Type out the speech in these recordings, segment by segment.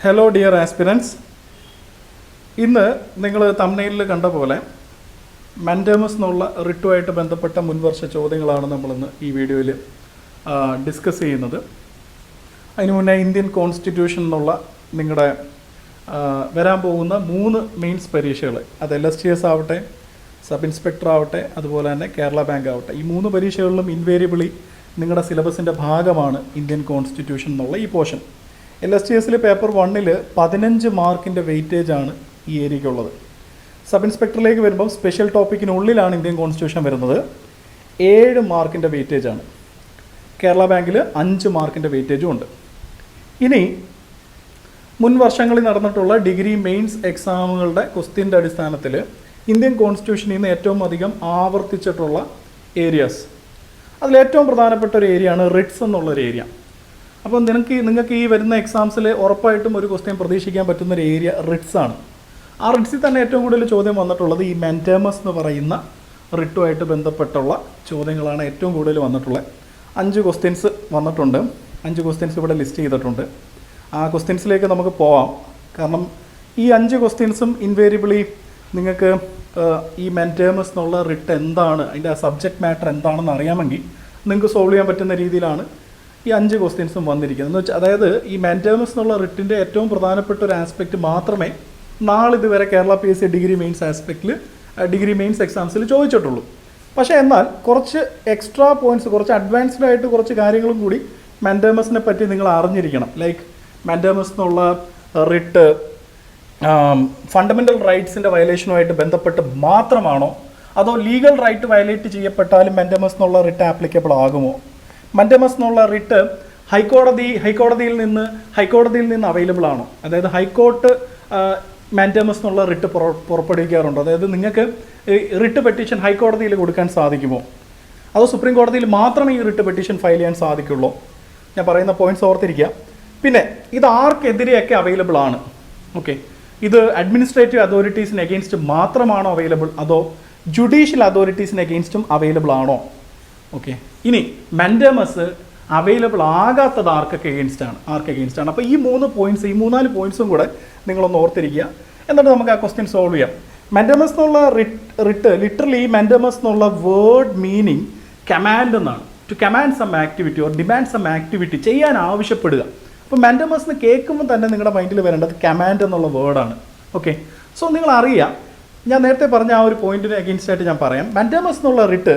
Hello dear aspirants ഇന്ന് നിങ്ങൾ തമ്മനയിൽ കണ്ട പോലെ മാൻഡേമസ് എന്നുള്ള റിട്ടുമായിട്ട് ബന്ധപ്പെട്ട മുൻവർഷ ചോദ്യങ്ങളാണ് നമ്മളിന്ന് ഈ വീഡിയോയിൽ ഡിസ്കസ് ചെയ്യുന്നത്. അതിനു മുന്നേ ഇന്ത്യൻ കോൺസ്റ്റിറ്റ്യൂഷൻ എന്നുള്ള നിങ്ങളുടെ വരാൻ പോകുന്ന മൂന്ന് മെയിൻസ് പരീക്ഷകൾ അത് എൽ എസ് ടി എസ് ആവട്ടെ സബ് ഇൻസ്പെക്ടർ ആവട്ടെ അതുപോലെ തന്നെ കേരള ബാങ്ക് ആവട്ടെ ഈ മൂന്ന് പരീക്ഷകളിലും ഇൻവേരിയബിളി നിങ്ങളുടെ സിലബസിന്റെ ഭാഗമാണ് ഇന്ത്യൻ കോൺസ്റ്റിറ്റ്യൂഷൻ എന്നുള്ള ഈ പോർഷൻ എൽ എസ് ടി എസിലെ പേപ്പർ വണ്ണിൽ പതിനഞ്ച് മാർക്കിന്റെ വെയിറ്റേജ് ആണ് ഈ ഏരിയയ്ക്കുള്ളത്. സബ് ഇൻസ്പെക്ടറിലേക്ക് വരുമ്പോൾ സ്പെഷ്യൽ ടോപ്പിക്കിനുള്ളിലാണ് ഇന്ത്യൻ കോൺസ്റ്റിറ്റ്യൂഷൻ വരുന്നത്. ഏഴ് മാർക്കിന്റെ വെയിറ്റേജ് ആണ്. കേരള ബാങ്കിൽ അഞ്ച് മാർക്കിന്റെ വെയിറ്റേജും ഉണ്ട്. ഇനി മുൻ വർഷങ്ങളിൽ നടന്നിട്ടുള്ള ഡിഗ്രി മെയിൻസ് എക്സാമുകളുടെ ക്വസ്റ്റ്യന്റെ അടിസ്ഥാനത്തിൽ ഇന്ത്യൻ കോൺസ്റ്റിറ്റ്യൂഷനിൽ നിന്ന് ഏറ്റവും അധികം ആവർത്തിച്ചിട്ടുള്ള ഏരിയാസ് അതിൽ ഏറ്റവും പ്രധാനപ്പെട്ട ഒരു ഏരിയയാണ് റിട്സ് എന്നുള്ളൊരു ഏരിയ അപ്പോൾ നിനക്ക് നിങ്ങൾക്ക് ഈ വരുന്ന എക്സാംസിൽ ഉറപ്പായിട്ടും ഒരു ക്വസ്റ്റ്യൻ പ്രതീക്ഷിക്കാൻ പറ്റുന്ന ഒരു ഏരിയ റിട്സ് ആണ്. ആ റിട്സിൽ തന്നെ ഏറ്റവും കൂടുതൽ ചോദ്യം വന്നിട്ടുള്ളത് ഈ മെന്റേമസ് എന്ന് പറയുന്ന റിട്ടുമായിട്ട് ബന്ധപ്പെട്ടുള്ള ചോദ്യങ്ങളാണ് ഏറ്റവും കൂടുതൽ വന്നിട്ടുള്ളത്. അഞ്ച് ക്വസ്റ്റ്യൻസ് വന്നിട്ടുണ്ട്. അഞ്ച് ക്വസ്റ്റ്യൻസ് ഇവിടെ ലിസ്റ്റ് ചെയ്തിട്ടുണ്ട്. ആ ക്വസ്റ്റ്യൻസിലേക്ക് നമുക്ക് പോവാം. കാരണം ഈ അഞ്ച് ക്വസ്റ്റ്യൻസും ഇൻവേരിയബിളി നിങ്ങൾക്ക് ഈ മെന്റേമസ് എന്നുള്ള റിട്ട് എന്താണ്? അതിന്റെ സബ്ജക്റ്റ് മാറ്റർ എന്താണെന്ന് അറിയാമെങ്കിൽ നിങ്ങൾക്ക് സോൾവ് ചെയ്യാൻ പറ്റുന്ന രീതിയിലാണ് ഈ അഞ്ച് ക്വസ്റ്റ്യൻസും വന്നിരിക്കുന്നത് എന്ന് വെച്ചാൽ അതായത് ഈ മെന്റേമസ് എന്നുള്ള റിട്ടിന്റെ ഏറ്റവും പ്രധാനപ്പെട്ട ഒരു ആസ്പെക്റ്റ് മാത്രമേ നാളിതുവരെ Kerala P S C degree mains ആസ്പെക്റ്റിൽ degree mains എക്സാംസിൽ ചോദിച്ചിട്ടുള്ളൂ. പക്ഷേ എന്നാൽ കുറച്ച് എക്സ്ട്രാ പോയിന്റ്സ് കുറച്ച് അഡ്വാൻസ്ഡ് ആയിട്ട് കുറച്ച് കാര്യങ്ങളും കൂടി മെന്റേമസിനെ പറ്റി നിങ്ങൾ അറിഞ്ഞിരിക്കണം. ലൈക്ക് മെന്റേമസ് എന്നുള്ള റിട്ട് ഫണ്ടമെന്റൽ റൈറ്റ്സിന്റെ വയലേഷനുമായിട്ട് ബന്ധപ്പെട്ട് മാത്രമാണോ? അതോ ലീഗൽ റൈറ്റ് വയലേറ്റ് ചെയ്യപ്പെട്ടാലും മെന്റേമസ് എന്നുള്ള റിട്ട് ആപ്ലിക്കബിൾ ആകുമോ? മെൻഡമസ് എന്നുള്ള റിട്ട് ഹൈക്കോടതി ഹൈക്കോടതിയിൽ നിന്ന് ഹൈക്കോടതിയിൽ നിന്ന് അവൈലബിൾ ആണോ. അതായത് ഹൈക്കോർട്ട് മാൻഡമസ് എന്നുള്ള റിട്ട് പുറപ്പെടുവിക്കാറുണ്ട്. അതായത് നിങ്ങൾക്ക് റിട്ട് പെറ്റീഷൻ ഹൈക്കോടതിയിൽ കൊടുക്കാൻ സാധിക്കുമോ? അതോ സുപ്രീം കോടതിയിൽ മാത്രമേ ഈ റിട്ട് പെറ്റീഷൻ ഫയൽ ചെയ്യാൻ സാധിക്കുള്ളൂ? ഞാൻ പറയുന്ന പോയിന്റ്സ് ഓർത്തിരിക്കുക. പിന്നെ ഇത് ആർക്കെതിരെയൊക്കെ അവൈലബിൾ ആണ്? ഓക്കെ ഇത് അഡ്മിനിസ്ട്രേറ്റീവ് അതോറിറ്റീസിന് അഗെയിൻസ്റ്റ് മാത്രമാണോ അവൈലബിൾ അതോ ജുഡീഷ്യൽ അതോറിറ്റീസിന് അഗെയിൻസ്റ്റും അവൈലബിൾ ആണോ? ഓക്കെ ഇനി മെൻഡമസ് അവൈലബിൾ ആകാത്തത് ആർക്കൊക്കെ അഗെയിൻസ്റ്റ് ആണ്? ആർക്ക് അഗെയിൻസ്റ്റ് ആണ്? അപ്പോൾ ഈ മൂന്ന് പോയിന്റ്സ് ഈ മൂന്നാൽ പോയിന്റ്സും കൂടെ നിങ്ങളൊന്ന് ഓർത്തിരിക്കുക. എന്നിട്ട് നമുക്ക് ആ ക്വസ്റ്റ്യൻ സോൾവ് ചെയ്യാം. മെൻഡമസ് എന്നുള്ള റിട്ട് ലിറ്ററലി മെൻഡമസ് എന്നുള്ള വേർഡ് മീനിങ് കമാൻഡ് എന്നാണ്. To command some activity or demand some activity ചെയ്യാൻ ആവശ്യപ്പെടുക. അപ്പോൾ മെൻഡമസ് എന്ന് കേൾക്കുമ്പോൾ തന്നെ നിങ്ങളുടെ മൈൻഡിൽ വരേണ്ടത് കമാൻഡ് എന്നുള്ള വേർഡാണ് ഓക്കെ സോ നിങ്ങൾ അറിയാം ഞാൻ നേരത്തെ പറഞ്ഞ ആ ഒരു പോയിന്റിന് അഗെയിൻസ്റ്റ് ആയിട്ട് ഞാൻ പറയാം. മെൻഡമസ് എന്നുള്ള writ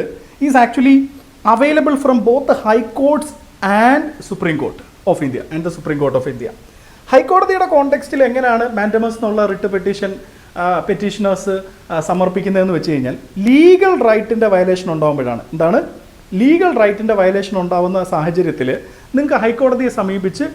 is actually available from both high courts and supreme court of India and the supreme court of India ഹൈക്കോടതിയുടെ കോണ്ടെക്സ്റ്റിൽ എങ്ങനെയാണ് മാൻഡമസ് എന്നുള്ള റിട്ട് പെറ്റീഷൻ പെറ്റീഷനേഴ്സ് സമർപ്പിക്കുന്നതെന്ന് വെച്ച് കഴിഞ്ഞാൽ ലീഗൽ റൈറ്റിന്റെ വയലേഷൻ ഉണ്ടാകുമ്പോഴാണ് എന്താണ്? ലീഗൽ റൈറ്റിന്റെ വയലേഷൻ ഉണ്ടാകുന്ന സാഹചര്യത്തിൽ നിങ്ങൾക്ക് ഹൈക്കോടതിയെ സമീപിച്ച്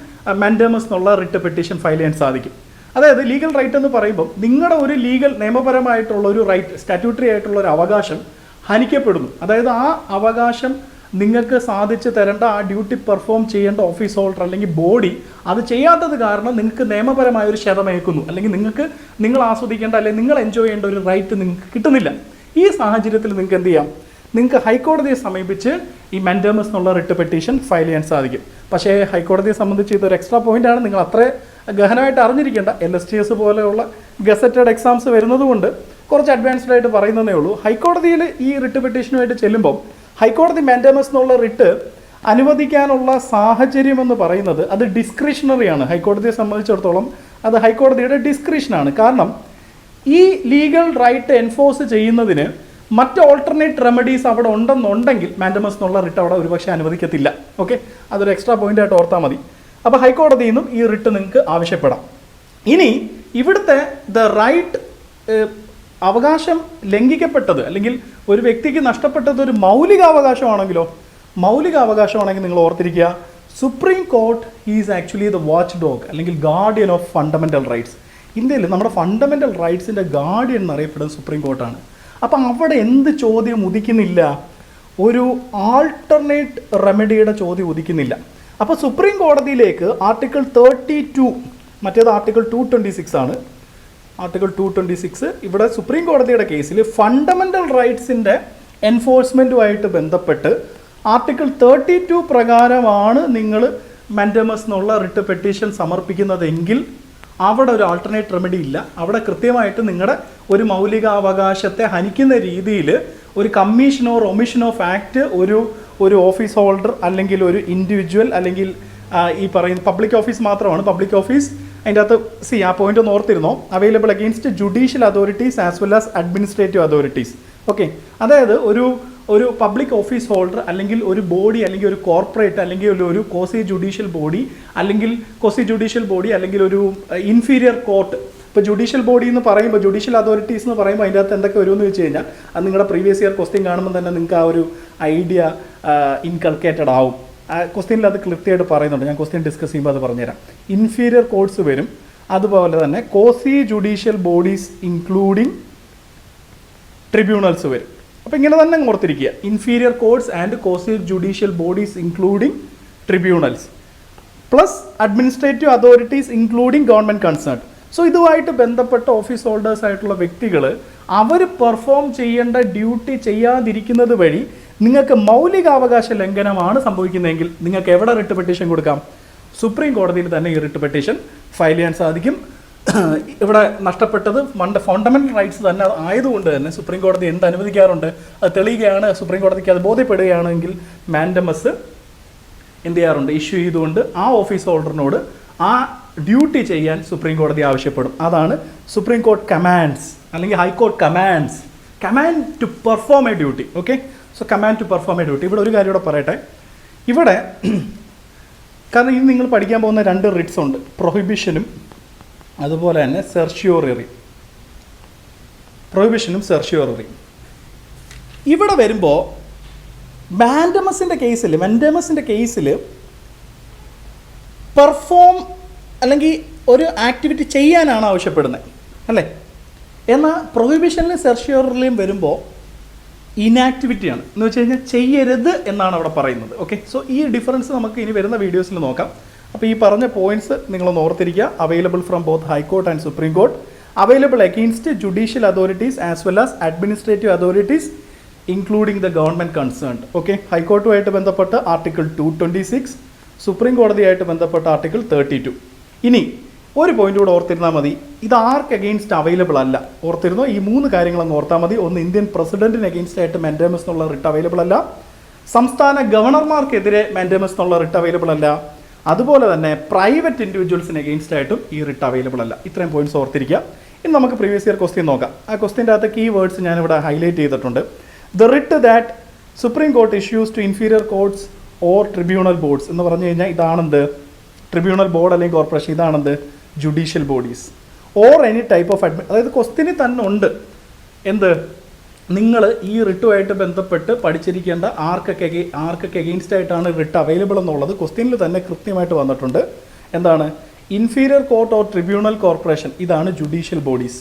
മാൻഡമസ് എന്നുള്ള റിട്ട് പെറ്റീഷൻ ഫയൽ ചെയ്യാൻ സാധിക്കും. അതായത് ലീഗൽ റൈറ്റ് എന്ന് പറയുമ്പോൾ നിങ്ങളുടെ ഒരു ലീഗൽ നിയമപരമായിട്ടുള്ള ഒരു റൈറ്റ് സ്റ്റാറ്റ്യൂട്ടറി ആയിട്ടുള്ള ഒരു അവകാശം ഹനിക്കപ്പെടുന്നു. അതായത് ആ അവകാശം നിങ്ങൾക്ക് സാധിച്ചു തരേണ്ട ആ ഡ്യൂട്ടി പെർഫോം ചെയ്യേണ്ട ഓഫീസ് ഹോൾഡർ അല്ലെങ്കിൽ ബോഡി അത് ചെയ്യാത്തത് കാരണം നിങ്ങൾക്ക് നിയമപരമായ ഒരു ക്ഷതമേക്കുന്നു അല്ലെങ്കിൽ നിങ്ങൾക്ക് നിങ്ങൾ ആസ്വദിക്കേണ്ട അല്ലെങ്കിൽ നിങ്ങൾ എൻജോയ് ചെയ്യേണ്ട ഒരു റൈറ്റ് നിങ്ങൾക്ക് കിട്ടുന്നില്ല. ഈ സാഹചര്യത്തിൽ നിങ്ങൾക്ക് എന്ത് ചെയ്യാം? നിങ്ങൾക്ക് ഹൈക്കോടതിയെ സമീപിച്ച് ഈ മെൻഡേമസ് എന്നുള്ള റിട്ട് പെറ്റീഷൻ ഫയൽ ചെയ്യാൻ സാധിക്കും. പക്ഷേ ഹൈക്കോടതിയെ സംബന്ധിച്ച് ഇതൊരു എക്സ്ട്രാ പോയിന്റ് ആണ്. നിങ്ങൾ അത്ര ഗഹനമായിട്ട് അറിഞ്ഞിരിക്കേണ്ട. എൽ എസ് ടി എസ് പോലെയുള്ള ഗസറ്റഡ് എക്സാംസ് വരുന്നത് കൊണ്ട് കുറച്ച് അഡ്വാൻസ്ഡ് ആയിട്ട് പറയുന്നതേ ഉള്ളൂ. ഹൈക്കോടതിയിൽ ഈ റിട്ട് പെറ്റീഷനുമായിട്ട് ചെല്ലുമ്പോൾ ഹൈക്കോടതി മാൻഡമസ് എന്നുള്ള റിട്ട് അനുവദിക്കാനുള്ള സാഹചര്യം എന്ന് പറയുന്നത് അത് ഡിസ്ക്രിഷണറിയാണ് ഹൈക്കോടതിയെ സംബന്ധിച്ചിടത്തോളം അത് ഹൈക്കോടതിയുടെ ഡിസ്ക്രിഷനാണ് കാരണം ഈ ലീഗൽ റൈറ്റ് എൻഫോഴ്സ് ചെയ്യുന്നതിന് മറ്റ് ഓൾട്ടർനേറ്റ് റെമഡീസ് അവിടെ ഉണ്ടെന്നുണ്ടെങ്കിൽ മാൻഡമസ് എന്നുള്ള റിട്ട് അവിടെ ഒരുപക്ഷെ അനുവദിക്കത്തില്ല. ഓക്കെ അതൊരു എക്സ്ട്രാ പോയിന്റ് ആയിട്ട് ഓർത്താൽ മതി. അപ്പോൾ ഹൈക്കോടതിയിൽ നിന്നും ഈ റിട്ട് നിങ്ങൾക്ക് ആവശ്യപ്പെടാം. ഇനി ഇവിടുത്തെ ദ റൈറ്റ് അവകാശം ലംഘിക്കപ്പെട്ടത് അല്ലെങ്കിൽ ഒരു വ്യക്തിക്ക് നഷ്ടപ്പെട്ടത് ഒരു മൗലിക അവകാശമാണെങ്കിലോ മൗലിക അവകാശമാണെങ്കിൽ നിങ്ങൾ ഓർത്തിരിക്കുക supreme court is actually the watchdog അല്ലെങ്കിൽ ഗാർഡിയൻ ഓഫ് ഫണ്ടമെന്റൽ റൈറ്റ്സ് ഇന്ത്യയിൽ നമ്മുടെ ഫണ്ടമെന്റൽ റൈറ്റ്സിന്റെ ഗാർഡിയൻ എന്നറിയപ്പെടുന്നത് സുപ്രീം കോർട്ടാണ് അപ്പം അവിടെ എന്ത് ചോദ്യം ഉദിക്കുന്നില്ല? ഒരു ആൾട്ടർനേറ്റ് റെമഡിയുടെ ചോദ്യം ഉദിക്കുന്നില്ല. അപ്പോൾ സുപ്രീം കോടതിയിലേക്ക് ആർട്ടിക്കിൾ തേർട്ടി ടു മറ്റേത് ആർട്ടിക്കിൾ ടു ട്വന്റി സിക്സ് ആണ്. ആർട്ടിക്കിൾ ടു ട്വന്റി സിക്സ് ഇവിടെ സുപ്രീം കോടതിയുടെ കേസിൽ ഫണ്ടമെന്റൽ റൈറ്റ്സിന്റെ എൻഫോഴ്സ്മെന്റുമായിട്ട് ബന്ധപ്പെട്ട് ആർട്ടിക്കിൾ തേർട്ടി ടു പ്രകാരമാണ് നിങ്ങൾ മെൻഡമസ് എന്നുള്ള റിട്ട് പെറ്റീഷൻ സമർപ്പിക്കുന്നതെങ്കിൽ അവിടെ ഒരു ആൾട്ടർനേറ്റ് റെമഡി ഇല്ല. അവിടെ കൃത്യമായിട്ട് നിങ്ങളുടെ ഒരു മൗലികാവകാശത്തെ ഹനിക്കുന്ന രീതിയിൽ ഒരു ഒമിഷൻ ഓഫ് ആക്ട് ഒരു ഒരു ഓഫീസ് ഹോൾഡർ അല്ലെങ്കിൽ ഒരു ഇൻഡിവിജ്വൽ അല്ലെങ്കിൽ ഈ പറയുന്ന പബ്ലിക് ഓഫീസ് മാത്രമാണ്. പബ്ലിക് ഓഫീസ് അതിന്റെ അകത്ത് സി ആ പോയിന്റ് ഒന്ന് ഓർത്തിരുന്നോ? Available against judicial authorities as well as administrative authorities okay അതായത് ഒരു ഒരു പബ്ലിക് ഓഫീസ് ഹോൾഡർ അല്ലെങ്കിൽ ഒരു ബോഡി അല്ലെങ്കിൽ ഒരു കോർപ്പറേറ്റ് അല്ലെങ്കിൽ ഒരു ഒരു കോസി ജുഡീഷ്യൽ ബോഡി അല്ലെങ്കിൽ കോസി ജുഡീഷ്യൽ ബോഡി അല്ലെങ്കിൽ ഒരു ഇൻഫീരിയർ കോർട്ട് ഇപ്പോൾ ജുഡീഷ്യൽ ബോഡി എന്ന് പറയുമ്പോൾ ജുഡീഷ്യൽ അതോറിറ്റീസ് എന്ന് പറയുമ്പോൾ അതിന്റെ അകത്ത് എന്തൊക്കെ വരുമെന്ന് വെച്ച് കഴിഞ്ഞാൽ അത് നിങ്ങളുടെ പ്രീവിയസ് ഇയർ ക്വസ്റ്റ്യൻ കാണുമ്പോൾ തന്നെ നിങ്ങൾക്ക് ആ ഒരു ഐഡിയ ഇൻകൾക്കേറ്റഡ് ആവും. ക്വസ്റ്റ്യനിൽ അത് കൃത്യമായിട്ട് പറയുന്നുണ്ട്. ഞാൻ ക്വസ്റ്റ്യൻ ഡിസ്കസ് ചെയ്യുമ്പോൾ അത് പറഞ്ഞുതരാം. ഇൻഫീരിയർ കോർട്സ് വരും. അതുപോലെ തന്നെ quasi judicial bodies including tribunals വരും. അപ്പോൾ ഇങ്ങനെ തന്നെ ഓർത്തിരിക്കുക. Inferior courts and quasi judicial bodies including tribunals plus administrative authorities including government concern so ഇതുമായിട്ട് ബന്ധപ്പെട്ട ഓഫീസ് ഹോൾഡേഴ്സ് ആയിട്ടുള്ള വ്യക്തികൾ അവർ പെർഫോം ചെയ്യേണ്ട ഡ്യൂട്ടി ചെയ്യാതിരിക്കുന്നത് വഴി നിങ്ങൾക്ക് മൗലികാവകാശ ലംഘനമാണ് സംഭവിക്കുന്നതെങ്കിൽ നിങ്ങൾക്ക് എവിടെ റിട്ട് പെറ്റീഷൻ കൊടുക്കാം? സുപ്രീം കോടതിയിൽ തന്നെ ഈ റിട്ട് പെറ്റീഷൻ ഫയൽ ചെയ്യാൻ സാധിക്കും. ഇവിടെ നഷ്ടപ്പെട്ടത് മണ്ട ഫണ്ടമെന്റൽ റൈറ്റ്സ് തന്നെ ആയതുകൊണ്ട് തന്നെ സുപ്രീം കോടതി എന്ത് അനുവദിക്കാറുണ്ട്? അത് തെളിയുകയാണ്. സുപ്രീം കോടതിക്ക് അത് ബോധ്യപ്പെടുകയാണെങ്കിൽ മാൻഡമസ് എന്ത് ചെയ്യാറുണ്ട്? ഇഷ്യൂ ചെയ്തുകൊണ്ട് ആ ഓഫീസ് ഹോൾഡറിനോട് ആ ഡ്യൂട്ടി ചെയ്യാൻ സുപ്രീം കോടതി ആവശ്യപ്പെടും. അതാണ് സുപ്രീം കോർട്ട് കമാൻഡ്സ് അല്ലെങ്കിൽ high court commands command to perform a duty okay so command to perform a duty ഇവിടെ ഒരു കാര്യം കൂടെ പറയട്ടെ. ഇവിടെ കാരണം ഇത് നിങ്ങൾ പഠിക്കാൻ പോകുന്ന രണ്ട് റിട്സ് ഉണ്ട്. പ്രൊഹിബിഷനും അതുപോലെ തന്നെ സെർഷ്യോറിയറി പ്രൊഹിബിഷനും സെർഷ്യോറിയറി ഇവിടെ വരുമ്പോൾ മാൻഡമസിന്റെ കേസിൽ മെൻഡമസിന്റെ കേസിൽ പെർഫോം അല്ലെങ്കിൽ ഒരു ആക്ടിവിറ്റി ചെയ്യാനാണ് ആവശ്യപ്പെടുന്നത്. അല്ലേ? എന്നാൽ പ്രൊഹിബിഷനിലും സെർഷ്യോറിലും വരുമ്പോൾ ഇനാക്ടിവിറ്റിയാണ് എന്ന് വെച്ച് കഴിഞ്ഞാൽ ചെയ്യരുത് എന്നാണ് അവിടെ പറയുന്നത്. ഓക്കെ സോ ഈ ഡിഫറൻസ് നമുക്ക് ഇനി വരുന്ന വീഡിയോസിൽ നോക്കാം. അപ്പോൾ ഈ പറഞ്ഞ പോയിന്റ്സ് നിങ്ങളൊന്ന് ഓർത്തിരിക്കുക. Available from both high court and supreme court available against judicial authorities as well as administrative authorities including the government concerned okay ഹൈക്കോർട്ടുമായിട്ട് ബന്ധപ്പെട്ട് article two twenty six supreme കോടതിയായിട്ട് ബന്ധപ്പെട്ട ആർട്ടിക്കിൾ തേർട്ടി ടു ഇനി ഒരു point കൂടെ ഓർത്തിരുന്നാൽ മതി. ഇത് ആർക്ക് against available അല്ല. ഓർത്തിരുന്നോ? ഈ മൂന്ന് കാര്യങ്ങളൊന്ന് ഓർത്താൽ മതി. ഒന്ന് ഇന്ത്യൻ പ്രസിഡന്റിന് അഗെയിൻസ്റ്റ് ആയിട്ട് മെൻഡേമസ് എന്നുള്ള റിട്ട് അവൈലബിൾ അല്ല. സംസ്ഥാന ഗവർണർമാർക്കെതിരെ മെൻഡേമസ് എന്നുള്ള റിട്ട് അവൈലബിൾ അല്ല. അതുപോലെ തന്നെ പ്രൈവറ്റ് ഇൻഡിവിജ്വൽസിന് അഗെയിൻസ്റ്റ് ആയിട്ടും ഈ റിട്ട് അവൈലബിൾ അല്ല. ഇത്രയും പോയിന്റ്സ് ഓർത്തിരിക്കുക. ഇനി നമുക്ക് പ്രീവിയസ് ഇയർ ക്വസ്റ്റ്യൻ നോക്കാം. ആ ക്വസ്റ്റ്യന്റെ അകത്ത് കീ വേർഡ്സ് ഞാനിവിടെ ഹൈലൈറ്റ് ചെയ്തിട്ടുണ്ട്. The writ that supreme court issues to inferior courts or tribunal boards എന്ന് പറഞ്ഞു കഴിഞ്ഞാൽ ഇതാണെന്ത്? ട്രിബ്യൂണൽ ബോർഡ് അല്ലെങ്കിൽ corporation ഇതാണെന്ത്? Judicial bodies or any type of admin അതായത് ക്വസ്റ്റിന് തന്നെ ഉണ്ട്. എന്ത്? നിങ്ങൾ ഈ റിട്ടുമായിട്ട് ബന്ധപ്പെട്ട് പഠിച്ചിരിക്കേണ്ട ആർക്കൊക്കെ ആർക്കൊക്കെ എഗെയിൻസ്റ്റ് ആയിട്ടാണ് റിട്ട് അവൈലബിൾ എന്നുള്ളത് ക്വസ്റ്റ്യനിൽ തന്നെ കൃത്യമായിട്ട് വന്നിട്ടുണ്ട്. എന്താണ്? Inferior court or tribunal corporation ഇതാണ് ജുഡീഷ്യൽ ബോഡീസ്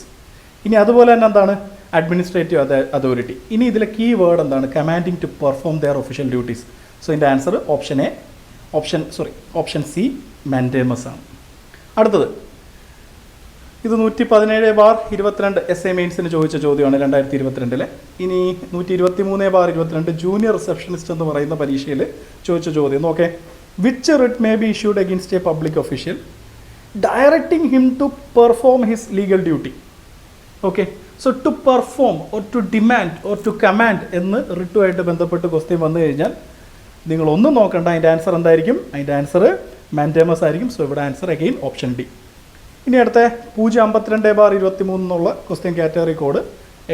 ഇനി അതുപോലെ തന്നെ എന്താണ്? അഡ്മിനിസ്ട്രേറ്റീവ് അതോറിറ്റി ഇനി ഇതിലെ കീ വേർഡ് എന്താണ്? Commanding to perform their official duties so ഇതിന്റെ answer option A option sorry option C mandamus ആണ്. അടുത്തത്. ഇത് നൂറ്റി പതിനേഴ് ബാർ ഇരുപത്തിരണ്ട് എസ് എ മെയിൻസിന് ചോദിച്ച ചോദ്യമാണ് രണ്ടായിരത്തി ഇരുപത്തിരണ്ടിലെ ഇനി നൂറ്റി ഇരുപത്തി മൂന്ന് ബാർ ഇരുപത്തിരണ്ട് ജൂനിയർ റിസപ്ഷനിസ്റ്റ് എന്ന് പറയുന്ന പരീക്ഷയിൽ ചോദിച്ച ചോദ്യം. Okay which writ may be issued against a public official directing him to perform his legal duty okay so to perform or to demand or to command എന്ന് റിട്ടുമായിട്ട് ബന്ധപ്പെട്ട് ക്വസ്റ്റ്യൻ വന്നു കഴിഞ്ഞാൽ നിങ്ങൾ ഒന്നും നോക്കണ്ട. അതിന്റെ ആൻസർ എന്തായിരിക്കും? അതിന്റെ ആൻസർ മാൻഡേമസ് ആയിരിക്കും. സോ ഇവിടെ ആൻസർ അഗെയിൻ ഓപ്ഷൻ ഡി ഇനി അടുത്ത പൂജ്യം അമ്പത്തിരണ്ട് ബാർ ഇരുപത്തി മൂന്ന് എന്നുള്ള question category code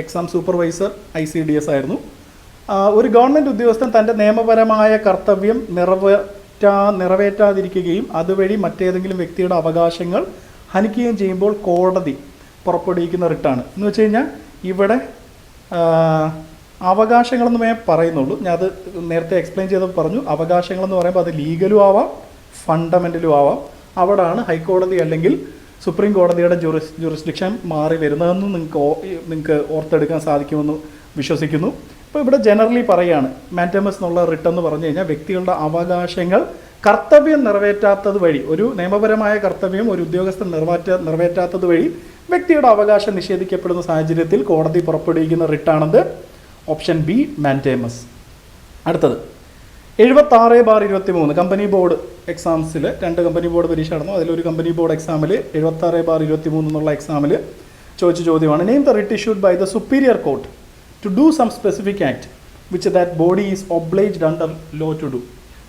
exam supervisor I C D S ആയിരുന്നു. ഒരു ഗവൺമെന്റ് ഉദ്യോഗസ്ഥൻ തന്റെ നിയമപരമായ കർത്തവ്യം നിറവേറ്റാ നിറവേറ്റാതിരിക്കുകയും അതുവഴി മറ്റേതെങ്കിലും വ്യക്തിയുടെ അവകാശങ്ങൾ ഹനിക്കുകയും ചെയ്യുമ്പോൾ കോടതി പുറപ്പെടുവിക്കുന്ന റിട്ടാണ്. എന്ന് വെച്ച് കഴിഞ്ഞാൽ ഇവിടെ അവകാശങ്ങളെന്ന് പറയുന്നുള്ളൂ. ഞാൻ അത് നേരത്തെ എക്സ്പ്ലെയിൻ ചെയ്തപ്പോൾ പറഞ്ഞു. അവകാശങ്ങളെന്ന് പറയുമ്പോൾ അത് ലീഗലും ആവാം ഫണ്ടമെന്റലും ആവാം. അവിടാണ് ഹൈക്കോടതി അല്ലെങ്കിൽ സുപ്രീം കോടതിയുടെ ജുറിസ് ജുറിസ്ഡിക്ഷൻ മാറി വരുന്നതെന്ന് നിങ്ങൾക്ക് നിങ്ങൾക്ക് ഓർത്തെടുക്കാൻ സാധിക്കുമെന്ന് വിശ്വസിക്കുന്നു. ഇപ്പോൾ ഇവിടെ ജനറലി പറയുകയാണ് മാന്റമസ് എന്നുള്ള റിട്ട് എന്ന് പറഞ്ഞു കഴിഞ്ഞാൽ വ്യക്തികളുടെ അവകാശങ്ങൾ കർത്തവ്യം നിറവേറ്റാത്തത് വഴി ഒരു നിയമപരമായ കർത്തവ്യം ഒരു ഉദ്യോഗസ്ഥൻ നിറവേറ്റ നിറവേറ്റാത്തത് വഴി വ്യക്തിയുടെ അവകാശം നിഷേധിക്കപ്പെടുന്ന സാഹചര്യത്തിൽ കോടതി പുറപ്പെടുവിക്കുന്ന റിട്ടാണത് ഓപ്ഷൻ ബി മാന്റേമസ് അടുത്തത്. എഴുപത്തി ആറ് ബാർ ഇരുപത്തി മൂന്ന് കമ്പനി ബോർഡ് എക്സാംസിൽ രണ്ട് കമ്പനി ബോർഡ് പരീക്ഷ നടന്നു. അതിലൊരു കമ്പനി ബോർഡ് എക്സാമിൽ എഴുപത്തി ആറ് ബാർ ഇരുപത്തി മൂന്ന് എന്നുള്ള എക്സാമിൽ ചോദിച്ച ചോദ്യമാണ്. Name the writ issued by the superior court to do some specific act which that body is obliged under law to do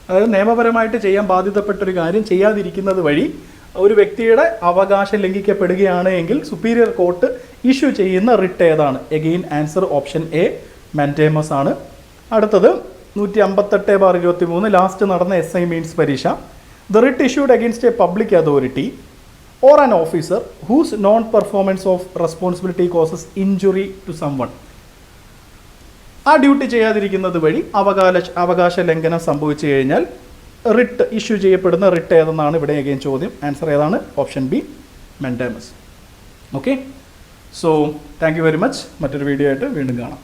അതായത് നിയമപരമായിട്ട് ചെയ്യാൻ ബാധ്യതപ്പെട്ട ഒരു കാര്യം ചെയ്യാതിരിക്കുന്നത് വഴി ഒരു വ്യക്തിയുടെ അവകാശം ലംഘിക്കപ്പെടുകയാണ് എങ്കിൽ സുപ്പീരിയർ കോർട്ട് ഇഷ്യൂ ചെയ്യുന്ന റിട്ട് ഏതാണ്? Again answer option A mandamus ആണ്. അടുത്തത് നൂറ്റി അമ്പത്തെട്ട് ബാർ ഇരുപത്തി മൂന്ന് ലാസ്റ്റ് നടന്ന എസ് ഐ മീൻസ് പരീക്ഷ. The writ issued against a public authority or an officer whose non performance of responsibility causes injury to someone ആ ഡ്യൂട്ടി ചെയ്യാതിരിക്കുന്നത് വഴി അവകാശ അവകാശ ലംഘനം സംഭവിച്ചു കഴിഞ്ഞാൽ റിട്ട് ഇഷ്യൂ ചെയ്യപ്പെടുന്ന റിട്ട് ഏതെന്നാണ് ഇവിടെ അഗെയിൻ ചോദ്യം. ആൻസർ ഏതാണ്? Option B mandamus okay so thank you very much മറ്റൊരു വീഡിയോ ആയിട്ട് വീണ്ടും കാണാം.